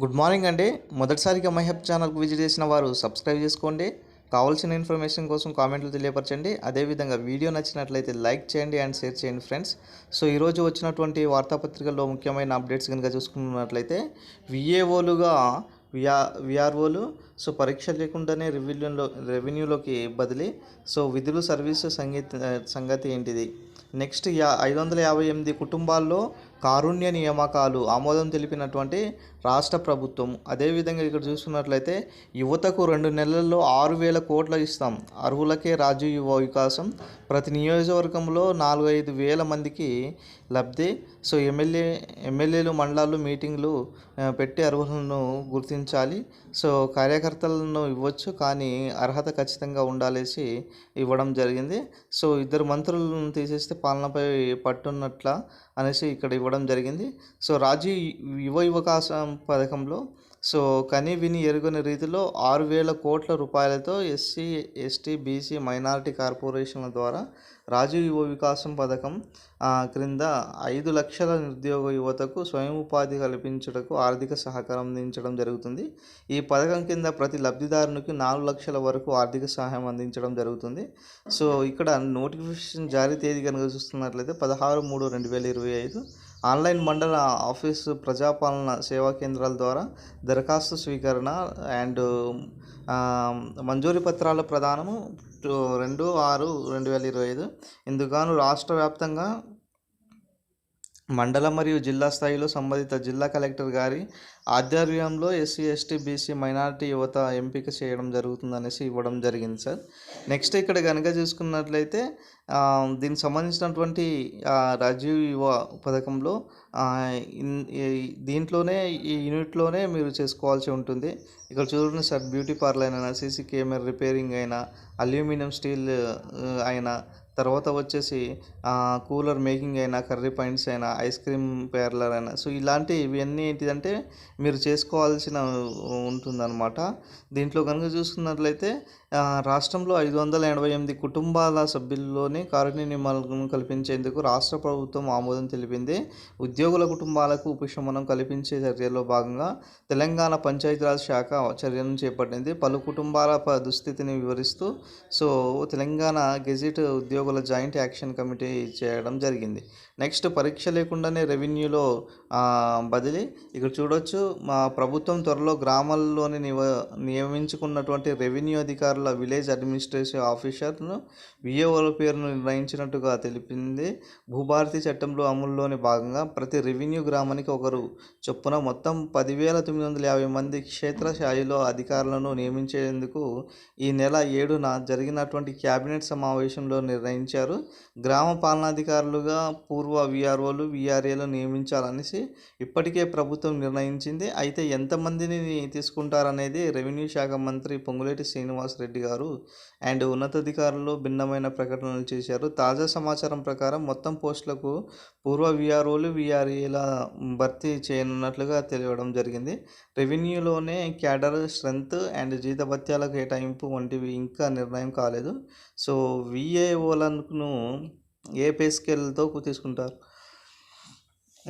Good morning అండి. మొదటిసారిగా మైహబ్ ఛానల్కి విజిట్ చేసిన వారు సబ్స్క్రైబ్ చేసుకోండి. కావాల్సిన ఇన్ఫర్మేషన్ కోసం కామెంట్లు తెలియపరచండి. అదేవిధంగా వీడియో నచ్చినట్లయితే లైక్ చేయండి అండ్ షేర్ చేయండి ఫ్రెండ్స్. సో ఈరోజు వచ్చినటువంటి వార్తాపత్రికల్లో ముఖ్యమైన అప్డేట్స్ కనుక చూసుకున్నట్లయితే విఏఓలుగా విఆ విఆర్ఓలు సో పరీక్ష లేకుండానే రెవెన్యూలో రెవెన్యూలోకి బదిలీ. సో విధులు సర్వీసు సంగీత సంగతి ఏంటిది? నెక్స్ట్ యా ఐదు వందల యాభై ఎనిమిది కుటుంబాల్లో కారుణ్య నియామకాలు ఆమోదం తెలిపినటువంటి రాష్ట్ర ప్రభుత్వం. అదేవిధంగా ఇక్కడ చూసుకున్నట్లయితే యువతకు రెండు నెలల్లో ఆరు వేల కోట్ల ఇస్తాం. అర్హులకే రాజు యువ వికాసం. ప్రతి నియోజకవర్గంలో నాలుగు ఐదు వేల మందికి లబ్ధి. సో ఎమ్మెల్యే ఎమ్మెల్యేలు మండలాలు మీటింగ్లు పెట్టి అర్హులను గుర్తించాలి. సో కార్యకర్తలను ఇవ్వచ్చు కానీ అర్హత ఖచ్చితంగా ఉండాలేసి ఇవ్వడం జరిగింది. సో ఇద్దరు మంత్రులను తీసేస్తే పాలనపై పట్టున్నట్ల అనేసి ఇక్కడ ఇవ్వడం జరిగింది. సో రాజీ యువ యువకాశం పథకంలో సో కని విని ఎరుగని రీతిలో ఆరు వేల కోట్ల రూపాయలతో ఎస్సీ ఎస్టీ బీసీ మైనారిటీ కార్పొరేషన్ల ద్వారా రాజీవ్ యువ వికాసం పథకం క్రింద ఐదు లక్షల నిరుద్యోగ యువతకు స్వయం ఉపాధి కల్పించుటకు ఆర్థిక సహకారం అందించడం జరుగుతుంది. ఈ పథకం కింద ప్రతి లబ్ధిదారునికి నాలుగు లక్షల వరకు ఆర్థిక సహాయం అందించడం జరుగుతుంది. సో ఇక్కడ నోటిఫికేషన్ జారీ తేదీ కనుక చూస్తున్నట్లయితే పదహారు మూడు రెండు వేల ఇరవై ఐదు. ఆన్లైన్ మండల ఆఫీసు ప్రజాపాలన సేవా కేంద్రాల ద్వారా దరఖాస్తు స్వీకరణ అండ్ మంజూరి పత్రాల ప్రదానము టు- రెండు ఆరు రెండు వేల ఇరవై ఐదు. ఇందుకు రాష్ట్ర వ్యాప్తంగా మండల మరియు జిల్లా స్థాయిలో సంబంధిత జిల్లా కలెక్టర్ గారి ఆధ్వర్యంలో ఎస్సీ ఎస్టీ బీసీ మైనారిటీ యువత ఎంపిక చేయడం జరుగుతుందనేసి ఇవ్వడం జరిగింది సార్. నెక్స్ట్ ఇక్కడ కనుక చూసుకున్నట్లయితే దీనికి సంబంధించినటువంటి రాజీవ్ యువ పథకంలో దీంట్లోనే ఈ యూనిట్లోనే మీరు చేసుకోవాల్సి ఉంటుంది. ఇక్కడ చూడండి సార్ బ్యూటీ పార్లర్ అయినా సీసీ కెమెరా రిపేరింగ్ అయినా అల్యూమినియం స్టీల్ అయినా తర్వాత వచ్చేసి కూలర్ మేకింగ్ అయినా కర్రీ పాయింట్స్ అయినా ఐస్ క్రీమ్ పార్లర్ అయినా సో ఇలాంటి ఇవన్నీ ఏంటిదంటే మీరు చేసుకోవాల్సిన ఉంటుందన్నమాట. దీంట్లో కనుక చూసుకున్నట్లయితే రాష్ట్రంలో ఐదు వందల ఎనభై ఎనిమిది కుటుంబాల సభ్యుల్లోనే కారుణ్య నియమాలను కల్పించేందుకు రాష్ట్ర ప్రభుత్వం ఆమోదం తెలిపింది. ఉద్యోగుల కుటుంబాలకు ఉపశమనం కల్పించే చర్యల్లో భాగంగా తెలంగాణ పంచాయతీరాజ్ శాఖ చర్యలను చేపట్టింది. పలు కుటుంబాల దుస్థితిని వివరిస్తూ సో తెలంగాణ గెజిట్ ఉద్యోగుల జాయింట్ యాక్షన్ కమిటీ చేయడం జరిగింది. నెక్స్ట్ పరీక్ష లేకుండానే రెవెన్యూలో బదిలీ. ఇక్కడ చూడొచ్చు మా ప్రభుత్వం త్వరలో గ్రామాల్లోని నివ నియమించుకున్నటువంటి రెవెన్యూ అధికారుల విలేజ్ అడ్మినిస్ట్రేటివ్ ఆఫీసర్ను విఏఓల పేరును నిర్ణయించినట్టుగా తెలిపింది. భూభారతి చట్టంలో అమలులోని భాగంగా ప్రతి రెవెన్యూ గ్రామానికి ఒకరు చొప్పున మొత్తం పదివేల తొమ్మిది వందల యాభై మంది క్షేత్రస్థాయిలో అధికారులను నియమించేందుకు ఈ నెల ఏడున జరిగినటువంటి క్యాబినెట్ సమావేశంలో నిర్ణయం నిర్ణయించారు. గ్రామ పాలనాధికారులుగా పూర్వ విఆర్ఓలు విఆర్ఏలు నియమించాలనేసి ఇప్పటికే ప్రభుత్వం నిర్ణయించింది. అయితే ఎంతమందిని తీసుకుంటారనేది రెవెన్యూ శాఖ మంత్రి పొంగులేటి శ్రీనివాస్ రెడ్డి గారు అండ్ ఉన్నతాధికారులు భిన్నమైన ప్రకటనలు చేశారు. తాజా సమాచారం ప్రకారం మొత్తం పోస్టులకు పూర్వ విఆర్ఓలు విఆర్ఏల భర్తీ చేయనున్నట్లుగా తెలియడం జరిగింది. రెవెన్యూలోనే క్యాడర్ స్ట్రెంత్ అండ్ జీతభత్యాల కేటాయింపు వంటివి ఇంకా నిర్ణయం కాలేదు. సో విఏఓలను ఏ పే స్కేల్తో తీసుకుంటారు?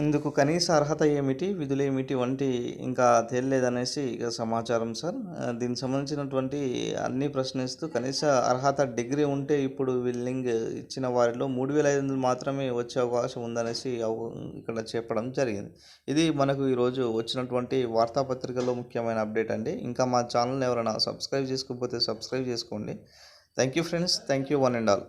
ఇందుకు కనీస అర్హత ఏమిటి? విధులు ఏమిటి? వంటి ఇంకా తేలలేదనేసి ఇక సమాచారం సార్. దీనికి సంబంధించినటువంటి అన్ని ప్రశ్నిస్తూ కనీస అర్హత డిగ్రీ ఉంటే ఇప్పుడు విల్లింగ్ ఇచ్చిన వారిలో మూడు వేల ఐదు వందలు మాత్రమే వచ్చే అవకాశం ఉందనేసి ఇక్కడ చెప్పడం జరిగింది. ఇది మనకు ఈరోజు వచ్చినటువంటి వార్తాపత్రికలో ముఖ్యమైన అప్డేట్ అండి. ఇంకా మా ఛానల్ని ఎవరైనా సబ్స్క్రైబ్ చేసుకోకపోతే సబ్స్క్రైబ్ చేసుకోండి. Thank you friends. Thank you one and all.